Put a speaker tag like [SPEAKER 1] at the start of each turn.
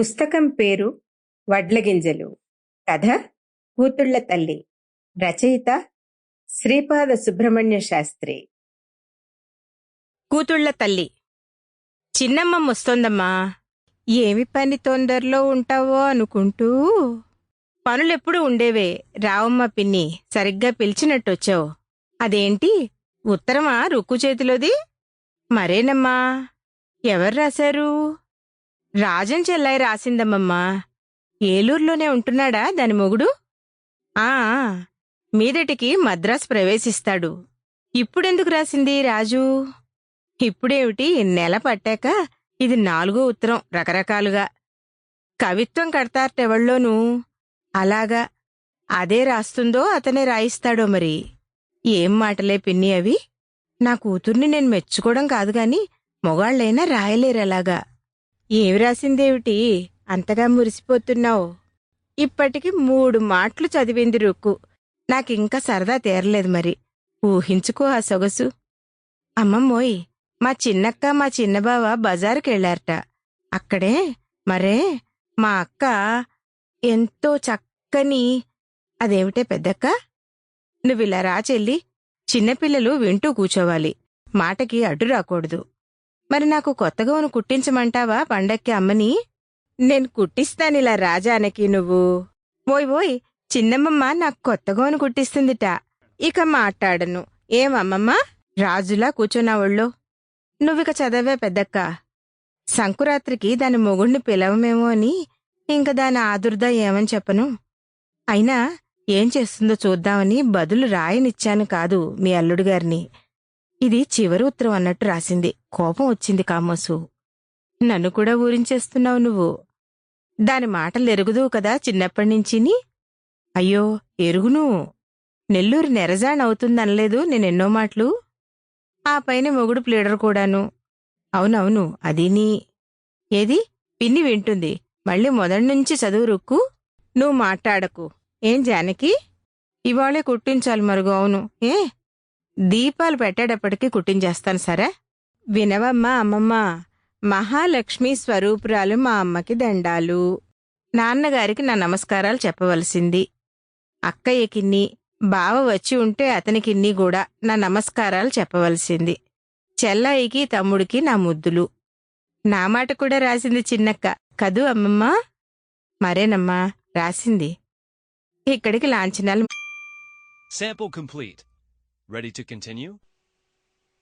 [SPEAKER 1] పుస్తకం పేరు వడ్లగింజలు. కథ కూతుళ్ళ తల్లి. రచయిత శ్రీపాద సుబ్రహ్మణ్య శాస్త్రి.
[SPEAKER 2] కూతుళ్ళ తల్లి. చిన్నమ్మ వస్తోందమ్మా ఏమి పని తొందరలో ఉంటావో అనుకుంటూ? పనులెప్పుడు ఉండేవే రావమ్మ పిన్ని సరిగ్గా పిలిచినట్టొచ్చావు. అదేంటి? ఉత్తరమా రుక్కు చేతిలోది? మరేనమ్మా? ఎవరు రాశారు? రాజన్ చెల్లాయి రాసిందమ్మమ్మా. ఏలూరులోనే ఉంటున్నాడా దాని మొగుడు? ఆ మీదటికి మద్రాసు ప్రవేశిస్తాడు. ఇప్పుడెందుకు రాసింది రాజు? ఇప్పుడేమిటి? నెల పట్టాక ఇది నాలుగో ఉత్తరం రకరకాలుగా. కవిత్వం కడతారటెవళ్ళోనూ అలాగా. అదే రాస్తుందో అతనే రాయిస్తాడో మరి. ఏం మాటలే పిన్ని అవి? నా కూతుర్ని నేను మెచ్చుకోవడం కాదు గాని మొగాళ్ళైనా రాయలేరలాగా ఏమి రాసిందేమిటి? అంతగా మురిసిపోతున్నావు. ఇప్పటికి మూడు మాటలు చదివింది రుక్కు. నాకింకా సరదా తీరలేదు మరి. ఊహించుకో ఆ సొగసు. అమ్మమ్మోయ్ మా చిన్నక్క మా చిన్నబావ బజారుకెళ్ళారట అక్కడే మరే మా అక్క ఎంతో చక్కని అదేమిటే పెద్దక్క? నువ్విలా రా చెల్లి. చిన్నపిల్లలు వింటూ కూచోవాలి మాటకి అడ్డు రాకూడదు. మరి నాకు కొత్తగా ఉను కుట్టించమంటావా పండక్కి అమ్మని? నేను కుట్టిస్తానిలా రాజానకి నువ్వు. ఓయ్ ఓయ్ చిన్నమ్మమ్మ నాకు కొత్తగోను కుట్టిస్తుందిట. ఇక మాట్లాడను. ఏమమ్మమ్మ? రాజులా కూర్చున్నా ఒళ్ళో నువ్విక చదవే పెద్దక్క. సంకురాత్రికి దాని మొగుణ్ణి పిలవమేమో అని ఇంక దాని ఆదుర్ద ఏమని చెప్పను. అయినా ఏం చేస్తుందో చూద్దామని బదులు రాయనిచ్చాను కాదు మీ అల్లుడుగారిని ఇది చివరి ఉత్తరం అన్నట్టు రాసింది. కోపం వచ్చింది కామోసు. నన్ను కూడా ఊరించేస్తున్నావు నువ్వు. దాని మాటలు ఎరుగుదువు కదా చిన్నప్పటినుంచిని అయ్యో ఎరుగును. నెల్లూరు నెరజాణవుతుందనలేదు నేనెన్నో మాటలు. ఆ పైన మొగుడు ప్లేడర్ కూడాను. అవునవును అది నీ. ఏది? పిన్ని వింటుంది. మళ్ళీ మొదటి నుంచి చదువు రుక్కు. నువ్వు మాట్లాడకు. ఏం జానకి? ఇవాళే కుట్టించాలి మరుగు అవును. ఏ? దీపాలు పెట్టేటప్పటికి కుట్టించేస్తాను సరే? వినవమ్మా అమ్మమ్మ. మహాలక్ష్మి స్వరూపురాలు మా అమ్మకి దండాలు. నాన్నగారికి నా నమస్కారాలు చెప్పవలసింది. అక్కయ్యకిన్ని బావ వచ్చి ఉంటే అతనికిన్ని కూడా నా నమస్కారాలు చెప్పవలసింది. చెల్లాయికి తమ్ముడికి నా ముద్దులు. నా మాట కూడా రాసింది చిన్నక్క. కదూ అమ్మమ్మ? మరేనమ్మా రాసింది. ఇక్కడికి లాంఛనాలు
[SPEAKER 3] Sample complete. Ready to continue?